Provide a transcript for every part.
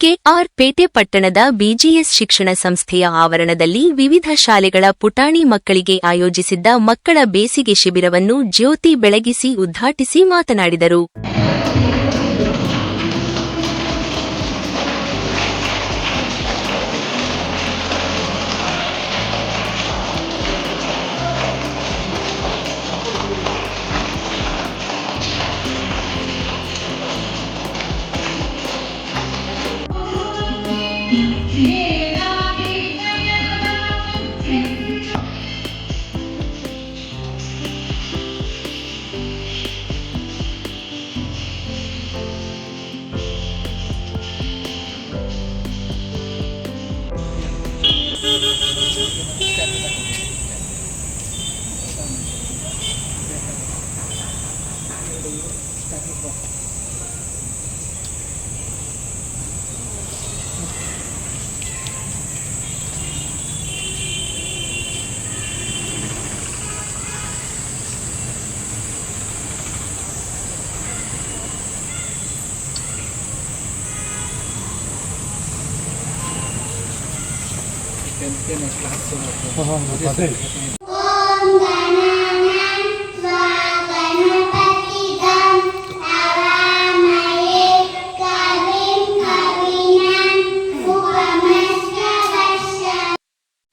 K R ಪೇಟೆ ಪಟ್ಟಣದ BGS ಶಿಕ್ಷಣ ಸಂಸ್ಥೆಯ ಆವರಣದಲ್ಲಿ ವಿವಿಧ ಶಾಲೆಗಳ ಪುಟಾಣಿ ಮಕ್ಕಳಿಗೆ ಆಯೋಜಿಸಿದ್ದ ಮಕ್ಕಳ ಬೇಸಿಗೆ ಶಿಬಿರವನ್ನು ಜ್ಯೋತಿ ಬೆಳಗಿಸಿ ಉದ್ಘಾಟಿಸಿ ಮಾತನಾಡಿದರು. Yeah.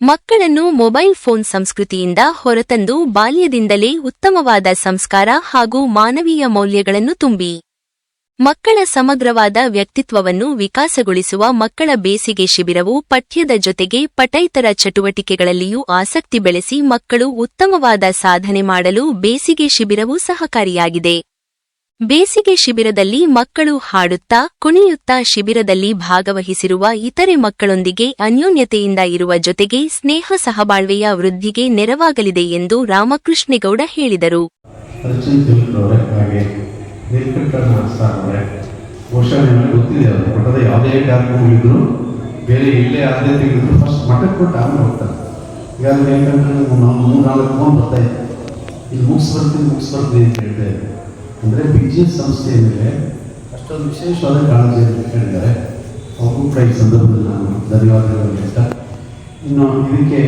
ಮಕ್ಕಳನ್ನು ಮೊಬೈಲ್ ಫೋನ್ ಸಂಸ್ಕೃತಿಯಿಂದ ಹೊರತಂದು ಬಾಲ್ಯದಿಂದಲೇ ಉತ್ತಮವಾದ ಸಂಸ್ಕಾರ ಹಾಗೂ ಮಾನವೀಯ ಮೌಲ್ಯಗಳನ್ನು ತುಂಬಿ. ಮಕ್ಕಳ ಸಮಗ್ರವಾದ ವ್ಯಕ್ತಿತ್ವವನ್ನು ವಿಕಾಸಗೊಳಿಸುವ ಮಕ್ಕಳ ಬೇಸಿಗೆ ಶಿಬಿರವು ಪಠ್ಯದ ಜೊತೆಗೆ ಪಠೈತರ ಚಟುವಟಿಕೆಗಳಲ್ಲಿಯೂ ಆಸಕ್ತಿ ಬೆಳೆಸಿ ಮಕ್ಕಳು ಉತ್ತಮವಾದ ಸಾಧನೆ ಮಾಡಲು ಬೇಸಿಗೆ ಶಿಬಿರವು ಸಹಕಾರಿಯಾಗಿದೆ. ಬೇಸಿಗೆ ಶಿಬಿರದಲ್ಲಿ ಮಕ್ಕಳು ಹಾಡುತ್ತಾ, ಕುಣಿಯುತ್ತಾ ಶಿಬಿರದಲ್ಲಿ ಭಾಗವಹಿಸಿರುವ ಇತರೆ ಮಕ್ಕಳೊಂದಿಗೆ ಅನ್ಯೋನ್ಯತೆಯಿಂದ ಇರುವ ಜೊತೆಗೆ ಸ್ನೇಹ ಸಹಬಾಳ್ವೆಯ ವೃದ್ಧಿಗೆ ನೆರವಾಗಲಿದೆ ಎಂದು ರಾಮಕೃಷ್ಣೇಗೌಡ ಹೇಳಿದರು. ಅವರೇ ಬಹುಶಃ ನಿಮಗೆ ಗೊತ್ತಿದೆ ಅವರು ಮಠದ ಯಾವುದೇ ಕಾರ್ಯಕ್ರಮಗಳಿದ್ರು ಬೇರೆ ಎಲ್ಲೇ ಆದ್ಯತೆಗಳಿದ್ರು ಫಸ್ಟ್ ಮಠಕ್ಕೆ ಕೊಟ್ಟು ಆಮೇಲೆ ಹೋಗ್ತಾರೆ. ಈಗ ನಾವು ಮೂರು ನಾಲ್ಕು ಫೋನ್ ಬರ್ತಾ ಇದ್ದೆ ಇಲ್ಲಿ ಮುಗಿಸ್ ಬರ್ತೀನಿ ಮುಗಿಸ್ ಬರ್ತೀನಿ ಅಂತ ಹೇಳ್ತಾ ಇದ್ದೆ ಅಂದರೆ ಬಿ ಜಿ ಮೇಲೆ ಅಷ್ಟೊಂದು ವಿಶೇಷವಾದ ಕಾಳಜಿಯನ್ನು ಹೇಳಿದ್ದಾರೆ ಅವ್ರಿಗೂ ಕೂಡ ಈ ಸಂದರ್ಭದಲ್ಲಿ ನಾನು ಧನ್ಯವಾದಗಳು ಹೇಳ್ತಾ ಇನ್ನು ಇದಕ್ಕೆ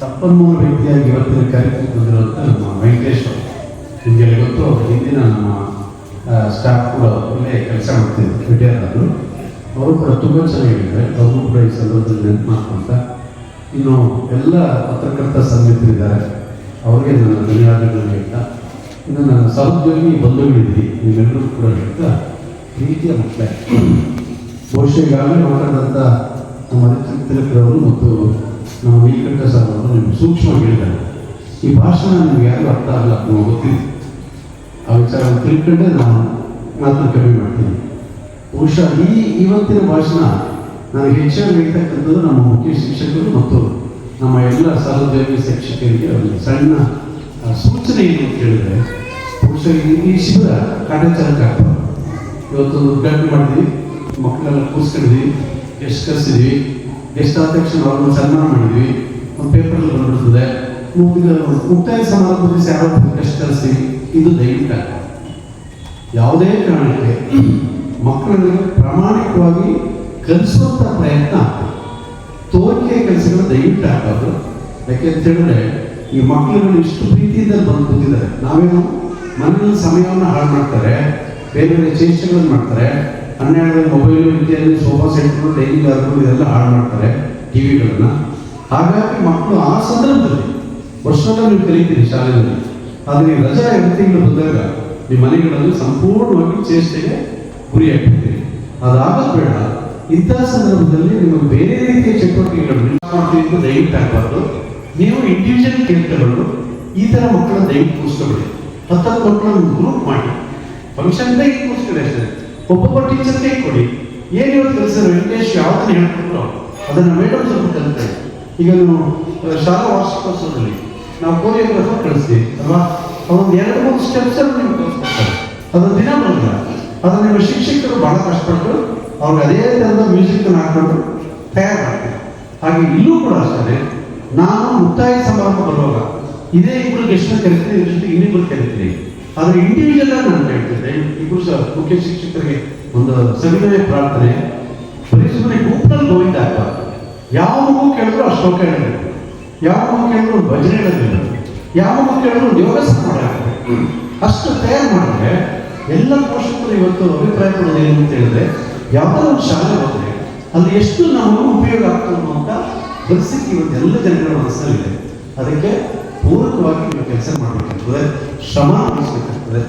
ಸಂಪನ್ಮೂಲ ವ್ಯಕ್ತಿಯಾಗಿ ಇವತ್ತಿನ ಕಾರ್ಯಕ್ರಮ ಬಂದಿರುವಂಥ ನಮ್ಮ ವೆಂಕಟೇಶ್ವರ. ನಿಮಗೆಲ್ಲ ಗೊತ್ತು ಹಿಂದಿನ ನಮ್ಮ ಸ್ಟಾಫ್ ಕೂಡ ಇಲ್ಲೇ ಕೆಲಸ ಮಾಡ್ತಿದ್ರು ರಿಟೈರ್ ಆದರು ಅವರು ಕೂಡ ತುಂಬ ಚೆನ್ನಾಗಿದ್ದಾರೆ ಅವರು ಕೂಡ ಈ ಸಂದರ್ಭದಲ್ಲಿ ನೆನಪು ಮಾಡ್ಕೊಂತ ಇನ್ನು ಎಲ್ಲ ಪತ್ರಕರ್ತ ಸಮಿತಿರಿದ್ದಾರೆ ಅವ್ರಿಗೆ ನನ್ನ ಧನ್ಯವಾದಗಳನ್ನು ಹೇಳ್ತಾ, ಇನ್ನು ನನ್ನ ಸಹೋದ್ಯೋಗಿ ಬಂಧುಗಳಿದ್ರಿ ನೀವೆಲ್ಲರೂ ಕೂಡ ಹೇಳ್ತಾ, ಪ್ರೀತಿಯ ಮಕ್ಕಳೇ ಬಹುಶಃ ಈಗಾಗಲೇ ಮಾತಾಡಿದಂಥ ನಮ್ಮ ಅರಿಜಿತ್ ತಿಲಕರವರು ಮತ್ತು ನಮ್ಮ ನೀಲಕಂಠ ಸರ್ ಅವರು ನಿಮ್ಗೆ ಸೂಕ್ಷ್ಮವಾಗಿ ಹೇಳಿದ್ದಾರೆ. ಈ ಭಾಷಣ ನಿಮ್ಗೆ ಯಾರು ಅರ್ಥ ಆಗಲ್ಲ ನಾವು ಗೊತ್ತಿದೆ. ಆ ವಿಚಾರ ತಿಳ್ಕೊಂಡೆ ನಾನು ಮಾತನ್ನು ಕಮ್ಮಿ ಮಾಡ್ತೀನಿ. ಬಹುಶಃ ಈ ಇವತ್ತಿನ ಭಾಷಣ ನನಗೆ ಹೆಚ್ಚಾಗಿ ಹೇಳ್ತಕ್ಕಂಥದ್ದು ನಮ್ಮ ಮುಖ್ಯ ಶಿಕ್ಷಕರು ಮತ್ತು ನಮ್ಮ ಎಲ್ಲ ಸಹೋದ್ಯೋಗಿ ಶಿಕ್ಷಕರಿಗೆ ಒಂದು ಸಣ್ಣ ಸೂಚನೆ ಏನು ಅಂತ ಹೇಳಿದ್ರೆ, ಬಹುಶಃ ಈ- ಶಿಬಿರ ಕಾರ್ಯಾಚರಣೆ ಆಗ್ತದೆ ಇವತ್ತು ಉದ್ಘಾಟನೆ ಮಾಡಿದ್ವಿ, ಮಕ್ಕಳೆಲ್ಲ ಕೂರಿಸ್ಕೊಂಡಿದ್ವಿ ಎಷ್ಟು ಕರೆಸಿದ್ವಿ ಎಷ್ಟು ಆದ ತಕ್ಷಣ ಅವ್ರನ್ನ ಸನ್ಮಾನ ಮಾಡಿದ್ವಿ, ಒಂದು ಪೇಪರಲ್ಲಿ ಮುಂದಿನ ಮುಕ್ತಾಯ ಸಮಾರಂಭದಲ್ಲಿ ಯಾರೋ ಎಷ್ಟು ಕರೆಸ್ತೀವಿ ಇದು ದೈಹಿಕ ಯಾವುದೇ ಕಾರಣಕ್ಕೆ ಮಕ್ಕಳನ್ನು ಪ್ರಾಮಾಣಿಕವಾಗಿ ಕಲಿಸುವಂಥ ಪ್ರಯತ್ನ ತೋರಿಕೆ ಕೆಲಸಗಳು ದಯವಿಟ್ಟು ಹಾಕೋದು ಯಾಕೆ ಹೇಳಿದ್ರೆ, ಈ ಮಕ್ಕಳುಗಳು ಇಷ್ಟು ಪ್ರೀತಿಯಿಂದ ಬಂದು ಕೂತಿದ್ದಾರೆ ನಾವೇನು ಮನೆಯಲ್ಲಿ ಸಮಯವನ್ನು ಹಾಳು ಮಾಡ್ತಾರೆ, ಬೇರೆ ಬೇರೆ ಚೇಷ್ಟೆಗಳನ್ನು ಮಾಡ್ತಾರೆ ಹನ್ನೆರಡು ಮೊಬೈಲ್ ರೀತಿಯಲ್ಲಿ ಸೋಫಾ ಸೆಟ್ಗಳು ಡೈನಿಂಗ್ ಗಾರ್ಗಳು ಇದೆಲ್ಲ ಹಾಳು ಮಾಡ್ತಾರೆ ಟಿವಿಗಳನ್ನ ಹಾಗಾಗಿ ಮಕ್ಕಳು ಆ ಸಂದರ್ಭದಲ್ಲಿ, ವರ್ಷದಲ್ಲಿ ನೀವು ಕಲಿತೀರಿ ಶಾಲೆಯಲ್ಲಿ. ಆದರೆ ಈ ರಜಾ ಎರಡು ತಿಂಗಳು ಬಂದಾಗ ನಿಮ್ಮ ಮನೆಗಳಲ್ಲಿ ಸಂಪೂರ್ಣವಾಗಿ ಚೇಷ್ಟೆಗೆ ಗುರಿಯಾಗ್ಬಿಡ್ತೀರಿ ಅದಾಗೋದು ಬೇಡ ಇಂತಹ ಸಂದರ್ಭದಲ್ಲಿ ನಿಮಗೆ ಬೇರೆ ರೀತಿಯ ಚಟುವಟಿಕೆಗಳು ಮಾಡ್ತೀವಿ ದಯವಿಟ್ಟು ಆಗಬಾರ್ದು. ನೀವು ಇಂಡಿವಿಜುವಲ್ ಕೇಳ್ಕೊಂಡು ಈ ಥರ ಮಕ್ಕಳ ದಯವಿಟ್ಟು ಕೂರಿಸ್ಕೊಬೇಡಿ. ಹತ್ತತ್ತು ಮಕ್ಕಳನ್ನು ಗ್ರೂಪ್ ಮಾಡಿ. ಫಂಕ್ಷನ್ ಕೈ ಕೂರಿಸ್ಕೊಳ್ಳಿ ಅಷ್ಟೇ. ಒಬ್ಬೊಬ್ಬ ಟೀಚರ್ ಕೊಡಿ. ಏನು ಇವತ್ತು ಕೆಲಸ ವೆಂಕಟೇಶ್ ಯಾವ್ದನ್ನ ಹೇಳ್ಕೊಟ್ರು? ಅದನ್ನು ಮೇಡಮ್ ಸ್ವಲ್ಪ ಕಲಿತಾರೆ ಈಗ ಶಾಲಾ ವಾರ್ಷಿಕೋತ್ಸವದಲ್ಲಿ ನಾವು ಕೋರಿಯೋಗ್ರಾಫರ್ ಕಳಿಸ್ತೀವಿ, ಅಲ್ವಾ? ಅವನ ಎರಡು ಮೂರು ಸ್ಟೆಪ್ಸ್ ಅನ್ನು ನಿಮ್ಗೆ ಕಲಿಸ್ಕೊಡ್ತಾರೆ ಅದೊಂದು ದಿನ ಬರಲ್ಲ ಅದು ನಿಮ್ಮ ಶಿಕ್ಷಕರು ಬಹಳ ಕಷ್ಟಪಟ್ಟು ಅವ್ರಿಗೆ ಅದೇ ಥರದ ಮ್ಯೂಸಿಕ್ ಹಾಕೊಂಡು ತಯಾರು ಮಾಡ್ತೀವಿ ಹಾಗೆ ಇಲ್ಲೂ ಕೂಡ ಅಷ್ಟೇ, ನಾನು ಮುಕ್ತಾಯ ಸಮಾರಂಭ ಬರುವಾಗ ಇದೇ ಇಬ್ಬರು ಗೆಸ್ಟ್ನ ಕರಿತೀನಿ ಜೊತೆ ಇನ್ನಿಬ್ಬರು ಕರಿತೀನಿ. ಆದರೆ ಇಂಡಿವಿಜುವಲ್ ಆಗಿ ನಾನು ಹೇಳ್ತಿದ್ದೆ ಇಬ್ಬರು ಸಹ ಮುಖ್ಯ ಶಿಕ್ಷಕರಿಗೆ ಒಂದು ಸವಿನಯ ಪ್ರಾರ್ಥನೆ. ಬರೀ ಸುಮ್ಮನೆ ಗುಂಪಲ್ಲಿ ಗೋವಿಂದ ಆಗ್ಬಾರ್ದು ಯಾವ ಮಗು ಕೇಳಿದ್ರು ಅಷ್ಟು ಹೇಳಬೇಕು ಯಾವ ಮಕ್ಕಳನ್ನು ಕೇಳಿದ್ರು ಒಂದು ಭಜನೆ ಹೇಳಬೇಕು ಯಾವ ಮಕ್ಕಳನ್ನು ಯೋಗಾಸನ ಮಾಡಬೇಕು ಅಷ್ಟು ತಯಾರು ಮಾಡಿದ್ರೆ ಎಲ್ಲ ಪೋಷಕರು ಇವತ್ತು ಅಭಿಪ್ರಾಯ ಕೊಡೋದು ಏನು ಅಂತ ಹೇಳಿದ್ರೆ, ಯಾವುದೋ ಒಂದು ಶಾಲೆ ಹೋದ್ರೆ ಅಲ್ಲಿ ಎಷ್ಟು ನಾವು ಉಪಯೋಗ ಆಗ್ತದೆ ಅಂತ ಪರಿಸ್ಥಿತಿ ಇವತ್ತು ಎಲ್ಲ ಜನಗಳ ಮನಸ್ಸಲ್ಲಿದೆ. ಅದಕ್ಕೆ ಪೂರಕವಾಗಿ ನೀವು ಕೆಲಸ ಮಾಡಬೇಕಾಗ್ತದೆ, ಶ್ರಮ ವಹಿಸ್ಬೇಕಾಗ್ತದೆ.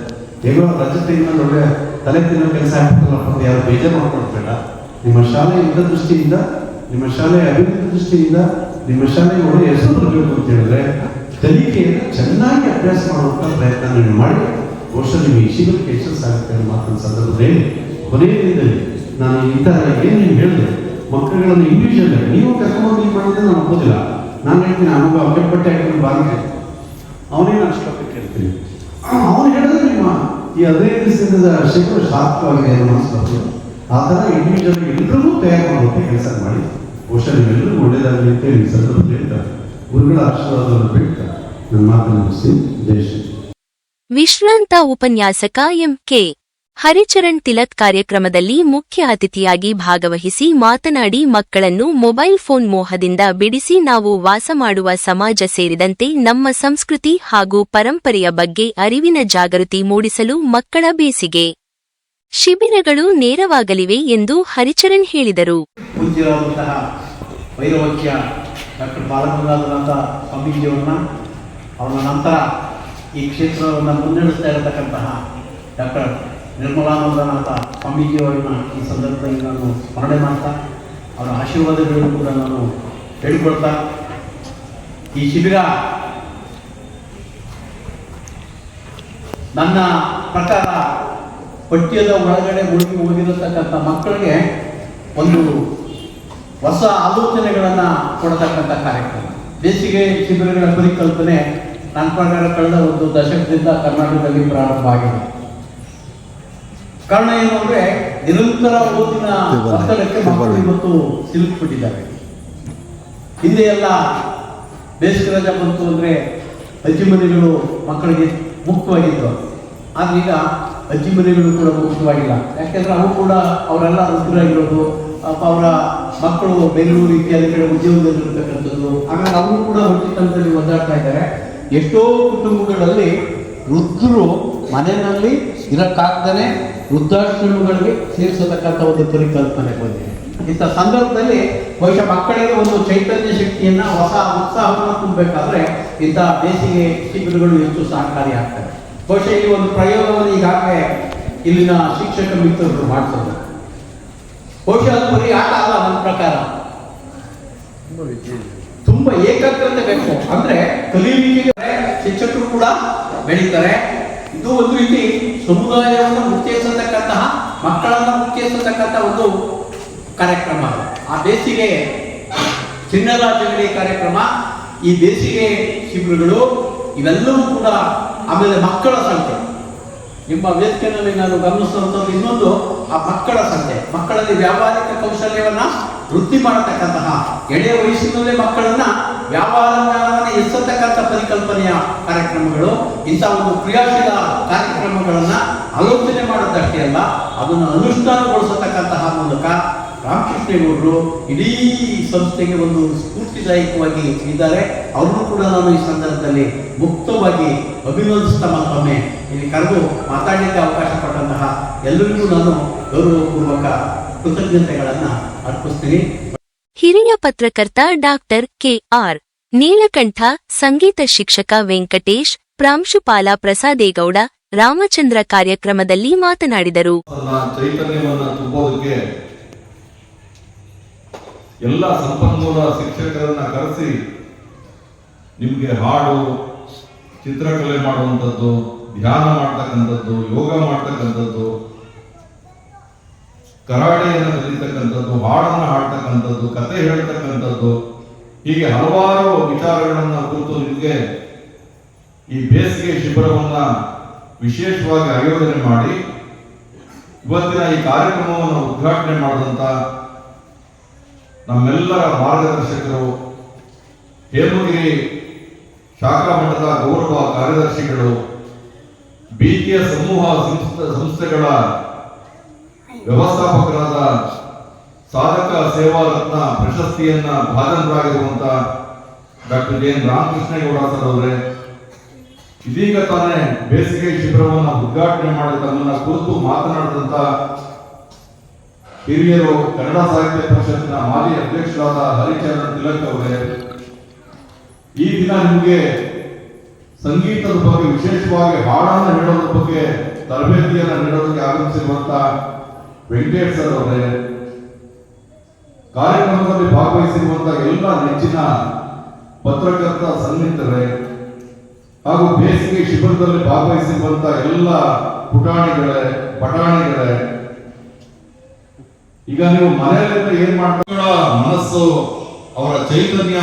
ಹೇಗೋ ರಜತೆಯಿಂದ ಒಳ್ಳೆ ತಲೆ ತಿನ್ನೋ ಕೆಲಸ ಆಗ್ತದಲ್ಲ ಅಂತ ಯಾರು ಬೇಜಾರು ಮಾಡ್ಕೊಳ್ಬೇಡ ನಿಮ್ಮ ಶಾಲೆಯ ಹಿತದೃಷ್ಟಿಯಿಂದ, ನಿಮ್ಮ ಶಾಲೆಯ ಅಭಿವೃದ್ಧಿ ದೃಷ್ಟಿಯಿಂದ ನಿಮ್ಮ ಒಳ್ಳೆ ಹೆಸರು ಬರಬೇಕು ಅಂತ ಹೇಳಿದ್ರೆ ಕಲಿಕೆಯನ್ನು ಚೆನ್ನಾಗಿ ಅಭ್ಯಾಸ ಮಾಡುವಂಥ ಪ್ರಯತ್ನ ನೀವು ಮಾಡಿ, ಬಹುಶಃ ನಿಮಗೆ ಈ ಶಿಬಿರಕ್ಕೆ ಯಶಸ್ಸಾಗುತ್ತೆ ಅನ್ನೋ ಮಾತಿನ ಸಂದರ್ಭದಲ್ಲಿ ಕೊನೆಯದಲ್ಲಿ ನಾನು ಈ ಥರ ಏನು ನೀವು ಹೇಳಿದ್ರೆ, ಮಕ್ಕಳುಗಳನ್ನು ಇಂಡಿವಿಜುವಲ್ ನೀವು ಕರ್ಕೊಂಡು ನೀವು ಮಾಡಿದ್ರೆ ನಾನು ಒಪ್ಪೋದಿಲ್ಲ ನಾನು ಹೇಳ್ತೀನಿ ಮಗು ಅಕ್ಕಪಟ್ಟೆ ಹಾಕೊಂಡು ಬಾಂಧೆ ಅವನೇ ನಾನು ಶ್ಲೋಕ ಕೇಳ್ತೀನಿ. ಅವನು ಹೇಳಿದ್ರೆ ನಿಮ್ಮ ಈ ಹದಿನೈದು ದಿವಸದಿಂದ ಶೇಕಡ ಸಾರ್ಥಕವಾಗಿದೆ ಅನ್ನೋ ಮನಸ್ಸು ಬರ್ತದೆ. ಆ ಥರ ಇಂಡಿವಿಜುವಲ್ ಎಲ್ಲರಿಗೂ ತಯಾರು ಮಾಡುವಂಥ ಕೆಲಸ ಮಾಡಿ. ಬಹುಶಃ ನೀವೆಲ್ಲರೂ ಒಳ್ಳೇದಾಗಲಿ ಅಂತ ಈ ಸಂದರ್ಭದಲ್ಲಿ ಹೇಳ್ತಾರೆ. ಗುರುಗಳ ಆಶೀರ್ವಾದವನ್ನು ಬೇಡ್ತಾರೆ ನನ್ನ ಮಾತನ್ನು ಮುಗಿಸಿ. ಶ್ರೀ ವಿಶ್ರಾಂತ ಉಪನ್ಯಾಸಕ ಎಂಕೆ ಹರಿಚರಣ್ ತಿಲಕ್ ಕಾರ್ಯಕ್ರಮದಲ್ಲಿ ಮುಖ್ಯ ಅತಿಥಿಯಾಗಿ ಭಾಗವಹಿಸಿ ಮಾತನಾಡಿ ಮಕ್ಕಳನ್ನು ಮೊಬೈಲ್ ಫೋನ್ ಮೋಹದಿಂದ ಬಿಡಿಸಿ ನಾವು ವಾಸ ಮಾಡುವ ಸಮಾಜ ಸೇರಿದಂತೆ ನಮ್ಮ ಸಂಸ್ಕೃತಿ ಹಾಗೂ ಪರಂಪರೆಯ ಬಗ್ಗೆ ಅರಿವಿನ ಜಾಗೃತಿ ಮೂಡಿಸಲು ಮಕ್ಕಳ ಬೇಸಿಗೆ. ಶಿಬಿರಗಳು ನೇರವಾಗಲಿವೆ ಎಂದು ಹರಿಚರಣ್ ಹೇಳಿದರು. ನಿರ್ಮಲಾನಂದನಾಥ ಸ್ವಾಮೀಜಿಯವರನ್ನ ಈ ಸಂದರ್ಭದಲ್ಲಿ ನಾನು ಸ್ಮರಣೆ ಮಾಡ್ತಾ, ಅವರ ಆಶೀರ್ವಾದಗಳನ್ನು ಕೂಡ ನಾನು ಹೇಳಿಕೊಡ್ತಾ, ಈ ಶಿಬಿರ ನನ್ನ ಪ್ರಕಾರ ಪಠ್ಯದ ಒಳಗಡೆ ಮುಳುಗಿ ಹೋಗಿರತಕ್ಕಂಥ ಮಕ್ಕಳಿಗೆ ಒಂದು ಹೊಸ ಆಲೋಚನೆಗಳನ್ನು ಕೊಡತಕ್ಕಂಥ ಕಾರ್ಯಕ್ರಮ. ಬೇಸಿಗೆ ಶಿಬಿರಗಳ ಪರಿಕಲ್ಪನೆ ನನ್ನ ಪ್ರಕಾರ ಕಳೆದ ಒಂದು ದಶಕದಿಂದ ಕರ್ನಾಟಕದಲ್ಲಿ ಪ್ರಾರಂಭ ಆಗಿದೆ. ಕಾರಣ ಏನು ಅಂದ್ರೆ ನಿರಂತರ ಓದಿನ ಒತ್ತಡಕ್ಕೆ ಮಕ್ಕಳು ಇವತ್ತು ಸಿಲುಕಿಬಿಟ್ಟಿದ್ದಾರೆ. ಹಿಂದೆ ಎಲ್ಲ ಬೇಸಿಗೆ ರಜೆ ಬಂತು ಅಂದ್ರೆ ಅಜ್ಜಿ ಮನೆಗಳು ಮಕ್ಕಳಿಗೆ ಮುಕ್ತವಾಗಿದ್ದವು. ಆದ್ರೀಗ ಅಜ್ಜಿ ಮನೆಗಳು ಕೂಡ ಮುಖ್ಯವಾಗಿಲ್ಲ. ಯಾಕೆಂದ್ರೆ ಅವು ಕೂಡ ಅವರೆಲ್ಲ ವೃದ್ಧರಾಗಿರೋದು ಅವರ ಮಕ್ಕಳು ಬೆಂಗಳೂರು ಇತ್ಯಾದಿ ಕಡೆ ಉದ್ಯೋಗದಲ್ಲಿ ಇರತಕ್ಕಂಥದ್ದು ಆಮೇಲೆ ಅವರು ಕೂಡ ಹೊಟ್ಟಿತನದಲ್ಲಿ ಒದ್ದಾಡ್ತಾ ಇದ್ದಾರೆ. ಎಷ್ಟೋ ಕುಟುಂಬಗಳಲ್ಲಿ ವೃದ್ಧರು ಮನೆಯಲ್ಲಿ ಇರಕ್ಕಾಗ್ದೇ ವೃದ್ಧಾಶ್ರಮಗಳಿಗೆ ಸೇರಿಸತಕ್ಕಂಥ ಒಂದು ಪರಿಕಲ್ಪನೆ ಬಂದಿದೆ. ಇಂಥ ಸಂದರ್ಭದಲ್ಲಿ ಬಹುಶಃ ಮಕ್ಕಳಿಗೆ ಒಂದು ಚೈತನ್ಯ ಶಕ್ತಿಯನ್ನ ಹೊಸ ಉತ್ಸಾಹವನ್ನು ತುಂಬಬೇಕಾದ್ರೆ ಇಂಥ ಬೇಸಿಗೆ ಶಿಬಿರಗಳು ಹೆಚ್ಚು ಸಹಕಾರಿಯಾಗ್ತವೆ ಬಹುಶಃ ಇಲ್ಲಿ ಒಂದು ಪ್ರಯೋಗವನ್ನು ಈಗಾಗಲೇ ಇಲ್ಲಿನ ಶಿಕ್ಷಕ ಮಿತ್ರರು ಮಾಡ್ತಾರೆ. ಬಹುಶಃ ಅದು ಬರೀ ಆಟ ಅಲ್ಲ, ನನ್ನ ಪ್ರಕಾರ. ತುಂಬಾ ಏಕಾಗ್ರತೆ ಬೇಕು. ಅಂದ್ರೆ ಕಲಿಯುವಿಕೆಗೆ ಶಿಕ್ಷಕರು ಕೂಡ ಬೆಳೀತಾರೆ. ಇದು ಒಂದು ರೀತಿ ಸಮುದಾಯವನ್ನು ಮುಖ್ಯಸತಕ್ಕಂತಹ ಮಕ್ಕಳನ್ನು ಮುಖ್ಯಸತಕ್ಕಂತಹ ಒಂದು ಕಾರ್ಯಕ್ರಮ. ಆ ಬೇಸಿಗೆ ಚಿನ್ನದ ಕಾರ್ಯಕ್ರಮ, ಈ ಬೇಸಿಗೆ ಶಿಬಿರಗಳು, ಇವೆಲ್ಲವೂ ಕೂಡ ಆಮೇಲೆ ಮಕ್ಕಳ ಸಂಖ್ಯೆ. ನಿಮ್ಮ ವೇದಿಕೆಯಲ್ಲಿ ನಾನು ಗಮನಿಸುವಂಥದ್ದು ಇನ್ನೊಂದು, ಆ ಮಕ್ಕಳ ಸಂಖ್ಯೆ. ಮಕ್ಕಳಲ್ಲಿ ವ್ಯಾವಹಾರಿಕ ಕೌಶಲ್ಯವನ್ನ ವೃದ್ಧಿ ಮಾಡತಕ್ಕಂತಹ ಎಳೆಯ ವಯಸ್ಸಿನಲ್ಲೇ ಮಕ್ಕಳನ್ನ ವ್ಯಾಪಾರ ಜ್ಞಾನವನ್ನು ಪರಿಕಲ್ಪನೆಯ ಕಾರ್ಯಕ್ರಮಗಳು, ಇಂಥ ಒಂದು ಕ್ರಿಯಾಶೀಲ ಕಾರ್ಯಕ್ರಮಗಳನ್ನ ಆಲೋಚನೆ ಮಾಡೋದಷ್ಟೇ ಅಲ್ಲ, ಅದನ್ನು ಅನುಷ್ಠಾನಗೊಳಿಸತಕ್ಕಂತಹ ಮೂಲಕ ರಾಮಕೃಷ್ಣೇಗೌಡರು ಇಡೀ ಸಂಸ್ಥೆಗೆ ಒಂದು ಸ್ಫೂರ್ತಿದಾಯಕವಾಗಿ ಇದ್ದಾರೆ. ಅವ್ರನ್ನೂ ಕೂಡ ನಾನು ಈ ಸಂದರ್ಭದಲ್ಲಿ ಮುಕ್ತವಾಗಿ ಅಭಿನಂದಿಸ್ತಾ ಮತ್ತೊಮ್ಮೆ ಇಲ್ಲಿ ಕರೆದು ಮಾತಾಡಲಿಕ್ಕೆ ಅವಕಾಶ ಕೊಟ್ಟಂತಹ ಎಲ್ಲರಿಗೂ ನಾನು ಗೌರವಪೂರ್ವಕ ಕೃತಜ್ಞತೆಗಳನ್ನು ಅರ್ಪಿಸ್ತೀನಿ. ಹಿರಿಯ ಪತ್ರಕರ್ತ ಡಾಕ್ಟರ್ ಕೆಆರ್ ನೀಲಕಂಠ ಸಂಗೀತ ಶಿಕ್ಷಕ ವೆಂಕಟೇಶ್ ಪ್ರಾಂಶುಪಾಲ ಪ್ರಸಾದೇಗೌಡ ರಾಮಚಂದ್ರ ಕಾರ್ಯಕ್ರಮದಲ್ಲಿ ಮಾತನಾಡಿದರು. ಚೈತನ್ಯವನ್ನು ಚೈತನ್ಯವನ್ನ ತುಂಬೋದಕ್ಕೆ ಎಲ್ಲ ಸಂಪನ್ಮೂಲ ಶಿಕ್ಷಕರನ್ನ ಕರೆಸಿ ನಿಮಗೆ ಹಾಡು, ಚಿತ್ರಕಲೆ ಮಾಡುವಂಥದ್ದು, ಧ್ಯಾನ ಮಾಡ್ತಕ್ಕಂಥದ್ದು, ಯೋಗ ಮಾಡ್ತಕ್ಕಂಥದ್ದು, ಕರಾಟೆಯನ್ನು ಕಲಿತಕ್ಕಂಥದ್ದು, ಹಾಡನ್ನು ಹಾಡ್ತಕ್ಕಂಥದ್ದು, ಕತೆ ಹೇಳ್ತಕ್ಕಂಥದ್ದು, ಹೀಗೆ ಹಲವಾರು ವಿಚಾರಗಳನ್ನ ಕುರಿತು ನಿಮಗೆ ಈ ಬೇಸಿಗೆ ಶಿಬಿರವನ್ನ ವಿಶೇಷವಾಗಿ ಆಯೋಜನೆ ಮಾಡಿ, ಇವತ್ತಿನ ಈ ಕಾರ್ಯಕ್ರಮವನ್ನು ಉದ್ಘಾಟನೆ ಮಾಡಿದಂತ ನಮ್ಮೆಲ್ಲರ ಮಾರ್ಗದರ್ಶಕರು ಹೇಮಗಿರಿ ಶಾಖಾ ಮಠದ ಗೌರವ ಕಾರ್ಯದರ್ಶಿಗಳು ಬೀದಿಯ ಸಮೂಹ ಸಂಸ್ಥೆ- ಸಂಸ್ಥೆಗಳ ವ್ಯವಸ್ಥಾಪಕರಾದ ಸಾಧಕ ಸೇವಾ ರತ್ನ ಪ್ರಶಸ್ತಿಯನ್ನ ಭಾಜನರಾಗಿರುವಂತ ಡಾಕ್ಟರ್ ಎನ್ ರಾಮಕೃಷ್ಣೇಗೌಡ ಸರ್ ಅವರೇ, ಇದೀಗ ತಾನೇ ಬೇಸಿಗೆ ಶಿಬಿರವನ್ನು ಉದ್ಘಾಟನೆ ಮಾಡಿ ತಮ್ಮನ್ನ ಕುರಿತು ಮಾತನಾಡಿದಂತ ಹಿರಿಯರು ಕನ್ನಡ ಸಾಹಿತ್ಯ ಪರಿಷತ್ತಿನ ಮಾಜಿ ಅಧ್ಯಕ್ಷರಾದ ಹರಿಚಂದ್ರನ್ ತಿಲಕ್ ಅವರೇ, ಈ ದಿನ ನಿಮಗೆ ಸಂಗೀತದ ಬಗ್ಗೆ ವಿಶೇಷವಾಗಿ ಹಾಡನ್ನು ಹೇಳೋದ್ರ ಬಗ್ಗೆ, ತರಬೇತಿಯನ್ನು ನೀಡೋದಕ್ಕೆ ಆಗಮಿಸಿರುವಂತ ವೆಂಕಟೇಶ್ ಸರ್ ಅವರೇ, ಕಾರ್ಯಕ್ರಮದಲ್ಲಿ ಭಾಗವಹಿಸಿರುವಂತ ಎಲ್ಲ ನೆಚ್ಚಿನ ಪತ್ರಕರ್ತ ಸನ್ನಿಹಿತರೇ, ಹಾಗೂ ಬೇಸಿಗೆ ಶಿಬಿರದಲ್ಲಿ ಭಾಗವಹಿಸಿರುವಂತ ಎಲ್ಲ ಪುಟಾಣಿಗಳೇ, ಪಟಾಣಿಗಳೇ ಈಗ ನೀವು ಮನೆಯಲ್ಲಿ ಏನ್ ಮಾಡ್ತೀರ ಮನಸ್ಸು, ಅವರ ಚೈತನ್ಯ,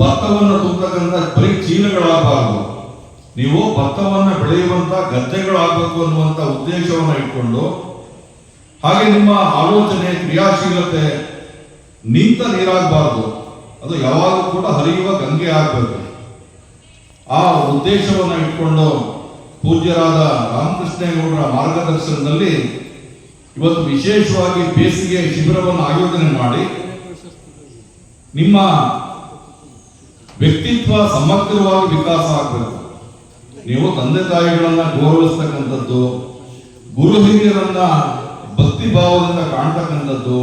ಭತ್ತವನ್ನು ತುಂಬತಕ್ಕಂಥ ಬರೀ ಚೀಲಗಳಾಗಬಾರದು. ನೀವು ಭತ್ತವನ್ನು ಬೆಳೆಯುವಂತ ಗದ್ದೆಗಳಾಗಬೇಕು ಅನ್ನುವಂತ ಉದ್ದೇಶವನ್ನು ಇಟ್ಕೊಂಡು, ಹಾಗೆ ನಿಮ್ಮ ಆಲೋಚನೆ, ಕ್ರಿಯಾಶೀಲತೆ, ನಿಂತ ನೀರಾಗಬಾರದು. ಅದು ಯಾವಾಗಲೂ ಕೂಡ ಹರಿಯುವ ಗಂಗೆ ಆಗಬೇಕು. ಆ ಉದ್ದೇಶವನ್ನು ಇಟ್ಕೊಂಡು ಪೂಜ್ಯರಾದ ರಾಮಕೃಷ್ಣೇಗೌಡರ ಮಾರ್ಗದರ್ಶನದಲ್ಲಿ ಇವತ್ತು ವಿಶೇಷವಾಗಿ ಬೇಸಿಗೆ ಶಿಬಿರವನ್ನು ಆಯೋಜನೆ ಮಾಡಿ ನಿಮ್ಮ ವ್ಯಕ್ತಿತ್ವ ಸಮಗ್ರವಾಗಿ ವಿಕಾಸ ಆಗಬೇಕು. ನೀವು ತಂದೆ ತಾಯಿಗಳನ್ನ ಗೌರವಿಸ್ತಕ್ಕಂಥದ್ದು, ಗುರು ಹಿರಿಯರನ್ನ ಭಕ್ತಿ ಭಾವದಿಂದ ಕಾಣ್ತಕ್ಕಂಥದ್ದು,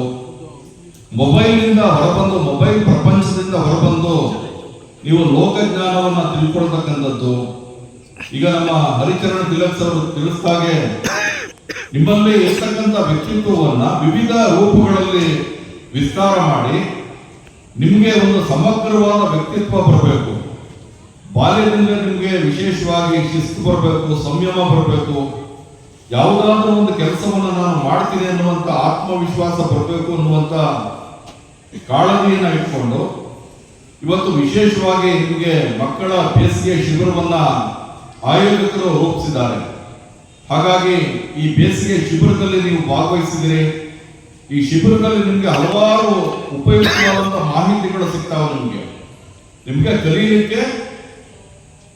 ಮೊಬೈಲ್ನಿಂದ ಹೊರಬಂದು, ಮೊಬೈಲ್ ಪ್ರಪಂಚದಿಂದ ಹೊರಬಂದು ನೀವು ಲೋಕಜ್ಞಾನವನ್ನ ತಿಳ್ಕೊಳ್ತಕ್ಕಂಥದ್ದು. ಈಗ ನಮ್ಮ ಹರಿಚರಣ ತಿಲಕ್ ಸರ್ ತಿಳಿಸ್ದಾಗೆ ನಿಮ್ಮಲ್ಲಿ ಇರ್ತಕ್ಕಂಥ ವ್ಯಕ್ತಿತ್ವವನ್ನ ವಿವಿಧ ರೂಪಗಳಲ್ಲಿ ವಿಸ್ತಾರ ಮಾಡಿ ನಿಮಗೆ ಒಂದು ಸಮಗ್ರವಾದ ವ್ಯಕ್ತಿತ್ವ ಬರಬೇಕು. ಬಾಲ್ಯದಿಂದ ನಿಮಗೆ ವಿಶೇಷವಾಗಿ ಶಿಸ್ತು ಬರಬೇಕು, ಸಂಯಮ ಬರಬೇಕು. ಯಾವುದಾದ್ರೂ ಒಂದು ಕೆಲಸವನ್ನು ನಾನು ಮಾಡ್ತೀನಿ ಅನ್ನುವಂಥ ಆತ್ಮವಿಶ್ವಾಸ ಬರಬೇಕು ಅನ್ನುವಂಥ ಕಾಳಜಿಯನ್ನು ಇಟ್ಕೊಂಡು ಇವತ್ತು ವಿಶೇಷವಾಗಿ ನಿಮಗೆ ಮಕ್ಕಳ ಬೇಸಿಗೆ ಶಿಬಿರವನ್ನ ಆಯೋಜಕರು ರೂಪಿಸಿದ್ದಾರೆ. ಹಾಗಾಗಿ ಈ ಬೇಸಿಗೆ ಶಿಬಿರದಲ್ಲಿ ನೀವು ಭಾಗವಹಿಸಿದಿರಿ ಈ ಶಿಬಿರದಲ್ಲಿ ನಿಮಗೆ ಹಲವಾರು ಉಪಯುಕ್ತವಾದಂತಹ ಮಾಹಿತಿಗಳು ಸಿಗ್ತಾವೆ ನಿಮಗೆ. ನಿಮಗೆ ಕಲಿಯಲಿಕ್ಕೆ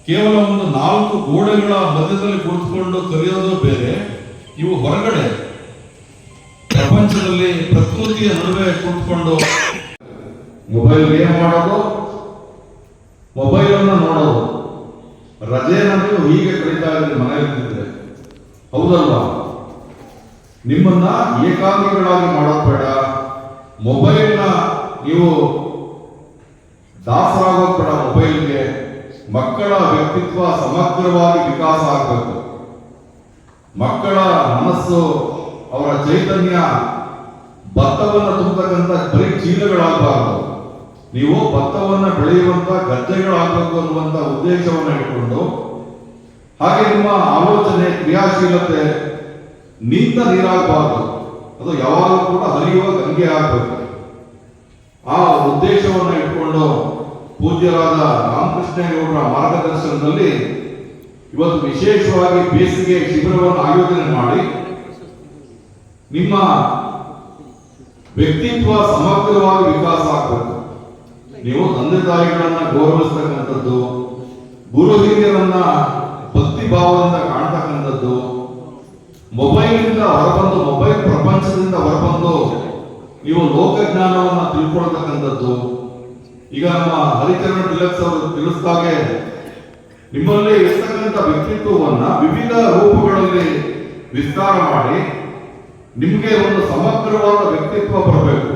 ಕೇವಲ ಒಂದು ನಾಲ್ಕು ಗೋಡೆಗಳ ಮಧ್ಯದಲ್ಲಿ ಕುಳಿತುಕೊಂಡು ಕಲಿಯೋದು ಬೇರೆ. ಇವು ಹೊರಗಡೆ ಪ್ರಪಂಚದಲ್ಲಿ ಪ್ರಕೃತಿಯ ನಡುವೆ ಕುಳಿತುಕೊಂಡು ಮೊಬೈಲ್ ಏನು ಮಾಡೋದು ಮೊಬೈಲ್ ಅನ್ನು ನೋಡೋದು ರಜೆ ನೀವು ಹೀಗೆ ಕಳೀತಾ ಇದ್ದೀನಿ ಮನೆಯಲ್ಲಿದ್ದರೆ. ಹೌದಲ್ವಾ? ನಿಮ್ಮನ್ನ ಏಕಾಂಗಿಗಳಾಗಿ ಬೇಡ. ಮೊಬೈಲ್ನ ನೀವು ದಾಸರಾಗೋದು ಬೇಡ ಮೊಬೈಲ್ಗೆ. ಮಕ್ಕಳ ವ್ಯಕ್ತಿತ್ವ ಸಮಗ್ರವಾಗಿ ವಿಕಾಸ ಆಗಬೇಕು. ಮಕ್ಕಳ ಮನಸ್ಸು, ಅವರ ಚೈತನ್ಯ, ಭತ್ತವನ್ನು ತುಂಬತಕ್ಕಂಥ ಬರೀ ಚೀಲಗಳಾಗಬಾರದು. ನೀವು ಭತ್ತವನ್ನು ಬೆಳೆಯುವಂತ ಗದ್ದೆಗಳಾಗಬೇಕು ಅನ್ನುವಂಥ ಉದ್ದೇಶವನ್ನು ಇಟ್ಕೊಂಡು ಹಾಗೆ ನಿಮ್ಮ ಆಲೋಚನೆ, ಕ್ರಿಯಾಶೀಲತೆ ನಿಂತ ನೀರಾಗಬಾರದು. ಅದು ಯಾವಾಗಲೂ ಕೂಡ ಹರಿಯುವ ಗಂಗೆ ಆಗಬೇಕು. ಆ ಉದ್ದೇಶವನ್ನು ಇಟ್ಕೊಂಡು ಪೂಜ್ಯರಾದ ರಾಮಕೃಷ್ಣೇಗೌಡರ ಮಾರ್ಗದರ್ಶನದಲ್ಲಿ ಇವತ್ತು ವಿಶೇಷವಾಗಿ ಬೇಸಿಗೆ ಶಿಬಿರವನ್ನು ಆಯೋಜನೆ ಮಾಡಿ ನಿಮ್ಮ ವ್ಯಕ್ತಿತ್ವ ಸಮಗ್ರವಾಗಿ ವಿಕಾಸ ಆಗಬೇಕು. ನೀವು ತಂದೆ ತಾಯಿಗಳನ್ನ ಗೌರವಿಸ್ತಕ್ಕಂಥದ್ದು, ಗುರು ಹಿರಿಯರನ್ನ ಭಾವದಿಂದ ಕಾಣ್ತಕ್ಕಂಥದ್ದು ಮೊಬೈಲ್ನಿಂದ ಹೊರಬಂದು, ಮೊಬೈಲ್ ಪ್ರಪಂಚದಿಂದ ಹೊರಬಂದು ನೀವು ಲೋಕಜ್ಞಾನವನ್ನು ತಿಳ್ಕೊಳ್ತಕ್ಕಂಥದ್ದು. ಈಗ ನಮ್ಮ ಹರಿಚರಣ ತಿಲಕ್ ಅವರು ತಿಳಿಸ್ದಾಗೆ ನಿಮ್ಮಲ್ಲಿ ಇರ್ತಕ್ಕಂಥ ವ್ಯಕ್ತಿತ್ವವನ್ನ ವಿವಿಧ ರೂಪಗಳಲ್ಲಿ ವಿಸ್ತಾರ ಮಾಡಿ, ನಿಮಗೆ ಒಂದು ಸಮಗ್ರವಾದ ವ್ಯಕ್ತಿತ್ವ ಬರಬೇಕು.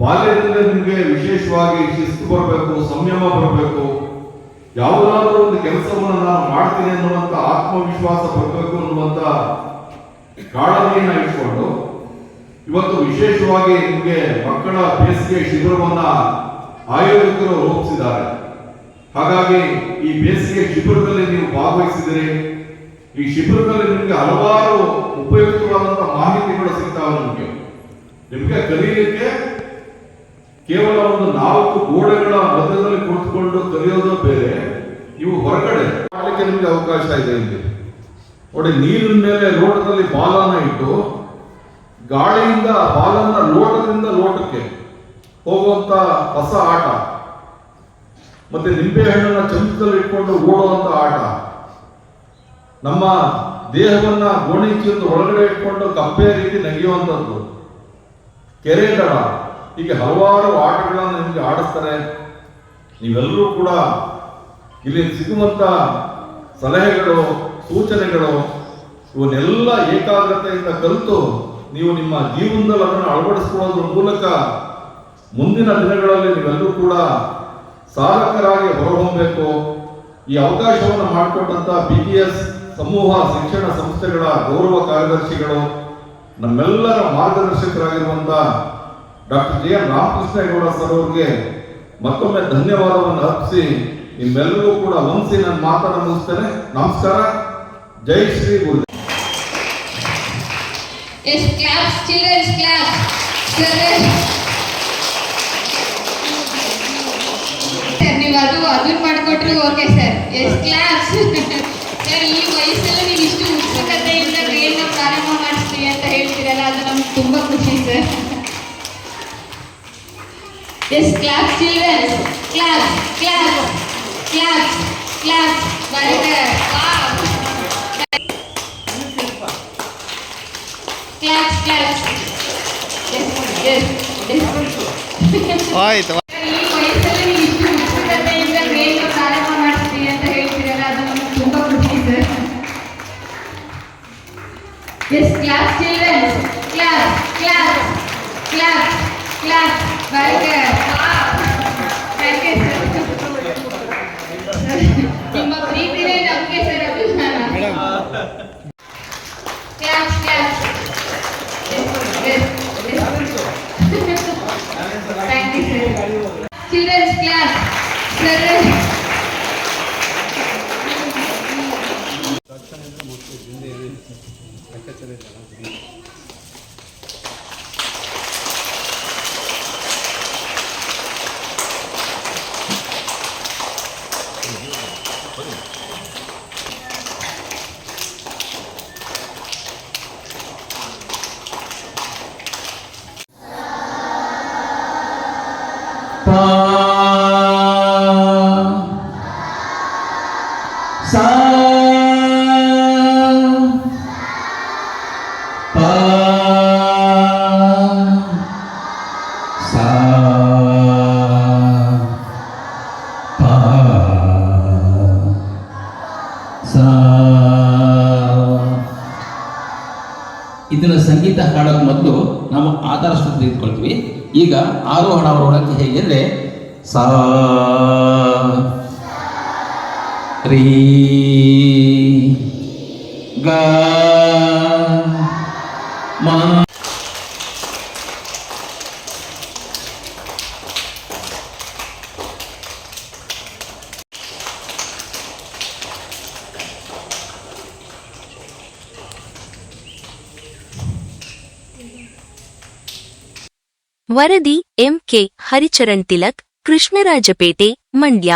ಬಾಲ್ಯದಿಂದ ನಿಮಗೆ ವಿಶೇಷವಾಗಿ ಶಿಸ್ತು ಬರಬೇಕು, ಸಂಯಮ ಬರಬೇಕು. ಯಾವುದಾದ್ರೂ ಒಂದು ಕೆಲಸವನ್ನು ನಾನು ಮಾಡ್ತೀನಿ ಅನ್ನುವಂತ ಆತ್ಮವಿಶ್ವಾಸ ಬರಬೇಕು ಅನ್ನುವಂತ ಕಾಳಜಿಯನ್ನ ಇಟ್ಕೊಂಡು ಇವತ್ತು ವಿಶೇಷವಾಗಿ ನಿಮಗೆ ಮಕ್ಕಳ ಬೇಸಿಗೆ ಶಿಬಿರವನ್ನ ಆಯೋಜಕರು ರೂಪಿಸಿದ್ದಾರೆ. ಹಾಗಾಗಿ ಈ ಬೇಸಿಗೆ ಶಿಬಿರದಲ್ಲಿ ನೀವು ಭಾಗವಹಿಸಿದರೆ ಈ ಶಿಬಿರದಲ್ಲಿ ನಿಮಗೆ ಹಲವಾರು ಉಪಯುಕ್ತವಾದಂತಹ ಮಾಹಿತಿಗಳು ಸಿಗ್ತಾವೆ ನಿಮಗೆ. ನಿಮಗೆ ಕಲಿಯಲಿಕ್ಕೆ ಕೇವಲ ಒಂದು ನಾಲ್ಕು ಗೋಡೆಗಳ ಮಧ್ಯದಲ್ಲಿ ಕುಳಿತುಕೊಂಡು ಕಲಿಯೋದು ಬೇರೆ ಇವು ಹೊರಗಡೆ. ಮಾಡಲಿಕ್ಕೆ ನಿಮಗೆ ಅವಕಾಶ ಇದೆ ಇಲ್ಲಿ. ನೋಡಿ ನೀರಿನ ಮೇಲೆ ಲೋಟದಲ್ಲಿ ಬಾಲನ ಇಟ್ಟು ಗಾಳಿಯಿಂದ ಬಾಲನ್ನ ಲೋಟದಿಂದ ಲೋಟಕ್ಕೆ ಹೋಗುವಂತ ಹೊಸ ಆಟ. ಮತ್ತೆ ನಿಂಬೆ ಹಣ್ಣನ್ನ ಚಮಚದಲ್ಲಿ ಇಟ್ಕೊಂಡು ಓಡುವಂತ ಆಟ. ನಮ್ಮ ದೇಹವನ್ನ ಗೋಣಿಚಿಂದ ಒಳಗಡೆ ಇಟ್ಕೊಂಡು ಕಪ್ಪೆ ರೀತಿ ನೆಗೆಯುವಂಥದ್ದು ಕೆರೆ ದಡ. ಹೀಗೆ ಹಲವಾರು ಆಟಗಳನ್ನು ನಿಮಗೆ ಆಡಿಸ್ತಾರೆ. ನೀವೆಲ್ಲರೂ ಕೂಡ ಇಲ್ಲಿ ಸಿಗುವಂತ ಸಲಹೆಗಳು, ಸೂಚನೆಗಳು, ಇವನ್ನೆಲ್ಲ ಏಕಾಗ್ರತೆಯಿಂದ ಕಲಿತು ನೀವು ನಿಮ್ಮ ಜೀವನದಲ್ಲಿ ಅದನ್ನು ಅಳವಡಿಸಿಕೊಳ್ಳೋದ್ರ ಮೂಲಕ ಮುಂದಿನ ದಿನಗಳಲ್ಲಿ ನೀವೆಲ್ಲರೂ ಕೂಡ ಸಾಧಕರಾಗಿ ಹೊರಹೊಮ್ಮಬೇಕು ಈ ಅವಕಾಶವನ್ನು ಮಾಡಿಕೊಟ್ಟಂತ ಬಿ ಟಿ ಎಸ್ ಸಮೂಹ, ಶಿಕ್ಷಣ ಸಂಸ್ಥೆಗಳ ಗೌರವ ಕಾರ್ಯದರ್ಶಿಗಳು, ನಮ್ಮೆಲ್ಲರ ಮಾರ್ಗದರ್ಶಕರಾಗಿರುವಂತ doctor G N Ramakrishnegowda sir ಅವ್ರಿಗೆ ಮತ್ತೊಮ್ಮೆ ಧನ್ಯವಾದವನ್ನು ಅರ್ಪಿಸಿ ನಿಮ್ಮೆಲ್ಲರೂ ಕೂಡ ವಂಸಿ ನನ್ನ ಮಾತನ್ನು ಮುಗಿಸ್ತೇನೆ. ನಮಸ್ಕಾರ. ಜೈ ಶ್ರೀ ಗುರು Yes, claps, children's. ಸರ್ ನೀವು ಅದು ಅದನ್ನ ಮಾಡಿಕೊಟ್ರು okay sir yes class sir ಈ ವಯಸ್ಸಲ್ಲಿ ನೀವು ಇಷ್ಟು ಉತ್ಸುಕತೆಯಿಂದ ಕ್ರಿಯೆನ ಪ್ರಾರಂಭ ಮಾಡಿಸ್ತೀವಿ ಅಂತ ಹೇಳ್ತೀರಲ್ಲ ಅದು ನಮ್ಗೆ ತುಂಬ ಖುಷಿ sir yes class children's class class class class very good class class yes yes yes ಆಯ್ತು क्लास सर्व ಸಂಗೀತ ಹಾಡೋಕ್ಕೆ ಮೊದಲು ನಾವು ಆಧಾರ ಸ್ಥಿತಿ ತೆಗೆದುಕೊಳ್ತೀವಿ. ಈಗ ಆರೋಹಣ ಅವರೊಳಗೆ ಹೇಗೆ ಅಂದರೆ ಸಾ ವರದಿ ಎಂಕೆ ಹರಿಚರಣ್ ತಿಲಕ್ ಕೃಷ್ಣರಾಜಪೇಟೆ ಮಂಡ್ಯ.